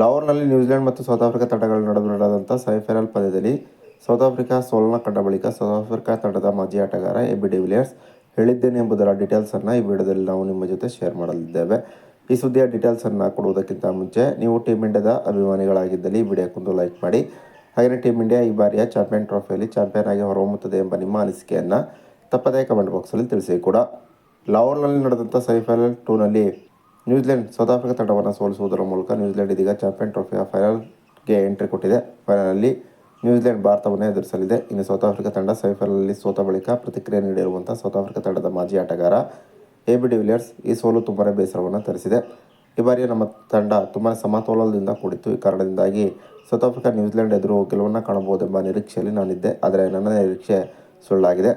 ಲಾಹೋರ್ನಲ್ಲಿ New Zealand ಮತ್ತು South Africa ತಂಡಗಳ ನಡುವೆ ನಡೆದಂಥ ಸೆಮಿಫೈನಲ್ ಪಂದ್ಯದಲ್ಲಿ ಸೌತ್ ಆಫ್ರಿಕಾ ಸೋಲನ್ನ ಕಂಡ ಬಳಿಕ ಸೌತ್ ಆಫ್ರಿಕಾ ತಂಡದ ಮಾಜಿ ಆಟಗಾರ ಎ ಬಿ ಡಿವಿಲಿಯರ್ಸ್ ಹೇಳಿದ್ದೇನೆ ಎಂಬುದರ ಡೀಟೇಲ್ಸನ್ನು ಈ ವಿಡಿಯೋದಲ್ಲಿ ನಾವು ನಿಮ್ಮ ಜೊತೆ ಶೇರ್ ಮಾಡಲಿದ್ದೇವೆ. ಈ ಸುದ್ದಿಯ ಡೀಟೇಲ್ಸನ್ನು ಕೊಡುವುದಕ್ಕಿಂತ ಮುಂಚೆ ನೀವು ಟೀಮ್ ಇಂಡಿಯಾದ ಅಭಿಮಾನಿಗಳಾಗಿದ್ದಲ್ಲಿ ಈ ವಿಡಿಯೋಕ್ಕೊಂದು ಲೈಕ್ ಮಾಡಿ. ಹಾಗೆಯೇ ಟೀಮ್ ಇಂಡಿಯಾ ಈ ಬಾರಿಯ ಚಾಂಪಿಯನ್ ಟ್ರೋಫಿಯಲ್ಲಿ ಚಾಂಪಿಯನ್ ಆಗಿ ಹೊರಹೊಮ್ಮುತ್ತದೆ ಎಂಬ ನಿಮ್ಮ ಅನಿಸಿಕೆಯನ್ನು ತಪ್ಪದೇ ಕಮೆಂಟ್ ಬಾಕ್ಸಲ್ಲಿ ತಿಳಿಸಿ ಕೂಡ. ಲಾಹೋರ್ನಲ್ಲಿ ನಡೆದಂಥ ಸೆಮಿಫೈನಲ್ ಟೂನಲ್ಲಿ ನ್ಯೂಜಿಲೆಂಡ್ ಸೌತ್ ಆಫ್ರಿಕಾ ತಂಡವನ್ನು ಸೋಲಿಸುವುದರ ಮೂಲಕ ನ್ಯೂಜಿಲೆಂಡ್ ಇದೀಗ ಚಾಂಪಿಯನ್ ಟ್ರೋಫಿಯ ಫೈನಲ್ಗೆ ಎಂಟ್ರಿ ಕೊಟ್ಟಿದೆ. ಫೈನಲಲ್ಲಿ ನ್ಯೂಜಿಲೆಂಡ್ ಭಾರತವನ್ನು ಎದುರಿಸಲಿದೆ. ಇನ್ನು ಸೌತ್ ಆಫ್ರಿಕಾ ತಂಡ ಸೆಮಿಫೈನಲ್ನಲ್ಲಿ ಸೋತ ಬಳಿಕ ಪ್ರತಿಕ್ರಿಯೆ ನೀಡಿರುವಂಥ ಸೌತ್ ಆಫ್ರಿಕಾ ತಂಡದ ಮಾಜಿ ಆಟಗಾರ ಎ ಬಿ ಡಿವಿಲಿಯರ್ಸ್ ಈ ಸೋಲು ತುಂಬಾ ಬೇಸರವನ್ನು ತರಿಸಿದೆ. ಈ ಬಾರಿ ನಮ್ಮ ತಂಡ ತುಂಬಾ ಸಮತೋಲನದಿಂದ ಕೂಡಿತ್ತು. ಈ ಕಾರಣದಿಂದಾಗಿ ಸೌತ್ ಆಫ್ರಿಕಾ ನ್ಯೂಜಿಲೆಂಡ್ ಎದುರು ಗೆಲುವನ್ನು ಕಾಣಬಹುದೆಂಬ ನಿರೀಕ್ಷೆಯಲ್ಲಿ ನಾನಿದ್ದೆ. ಆದರೆ ನನ್ನ ನಿರೀಕ್ಷೆ ಸುಳ್ಳಾಗಿದೆ.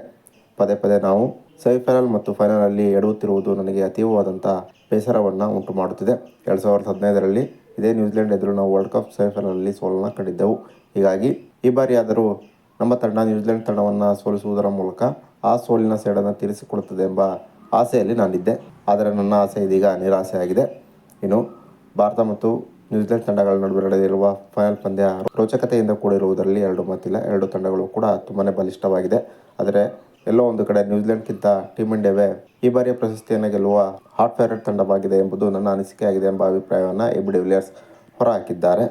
ಪದೇ ಪದೇ ನಾವು ಸೆಮಿಫೈನಲ್ ಮತ್ತು ಫೈನಲಲ್ಲಿ ಎಡುತ್ತಿರುವುದು ನನಗೆ ಅತೀವವಾದಂಥ ಬೇಸರವನ್ನು ಉಂಟು ಮಾಡುತ್ತಿದೆ ಎರಡು ಸಾವಿರದ ಹದಿನೈದರಲ್ಲಿ ಇದೇ ನ್ಯೂಜಿಲೆಂಡ್ ಎದುರು ನಾವು ವರ್ಲ್ಡ್ ಕಪ್ ಸೆಮಿಫೈನಲಲ್ಲಿ ಸೋಲನ್ನು ಕಂಡಿದ್ದೆವು. ಹೀಗಾಗಿ ಈ ಬಾರಿ ಆದರೂ ನಮ್ಮ ತಂಡ ನ್ಯೂಜಿಲೆಂಡ್ ತಂಡವನ್ನು ಸೋಲಿಸುವುದರ ಮೂಲಕ ಆ ಸೋಲಿನ ಸೇಡನ್ನು ತೀರಿಸಿಕೊಳ್ಳುತ್ತದೆ ಎಂಬ ಆಸೆಯಲ್ಲಿ ನಾನಿದ್ದೆ. ಆದರೆ ನನ್ನ ಆಸೆ ಇದೀಗ ನಿರಾಸೆಯಾಗಿದೆ. ಇನ್ನು ಭಾರತ ಮತ್ತು ನ್ಯೂಜಿಲೆಂಡ್ ತಂಡಗಳ ನಡುವೆ ನಡೆದಿರುವ ಫೈನಲ್ ಪಂದ್ಯ ರೋಚಕತೆಯಿಂದ ಕೂಡಿರುವುದರಲ್ಲಿ ಎರಡು ಮತ್ತಿಲ್ಲ ಎರಡು ತಂಡಗಳು ಕೂಡ ತುಂಬಾ ಬಲಿಷ್ಠವಾಗಿದೆ. ಆದರೆ ಎಲ್ಲೋ ಒಂದು ಕಡೆ ನ್ಯೂಜಿಲೆಂಡ್ಗಿಂತ ಟೀಮ್ ಇಂಡಿಯಾವೇ ಈ ಬಾರಿಯ ಪ್ರಶಸ್ತಿಯನ್ನು ಗೆಲ್ಲುವ ಹಾಟ್ ಫೇವರೇಟ್ ತಂಡವಾಗಿದೆ ಎಂಬುದು ನನ್ನ ಅನಿಸಿಕೆಯಾಗಿದೆ ಎಂಬ ಅಭಿಪ್ರಾಯವನ್ನು ಎಬಿ ಡಿವಿಲಿಯರ್ಸ್ ಹೊರಹಾಕಿದ್ದಾರೆ.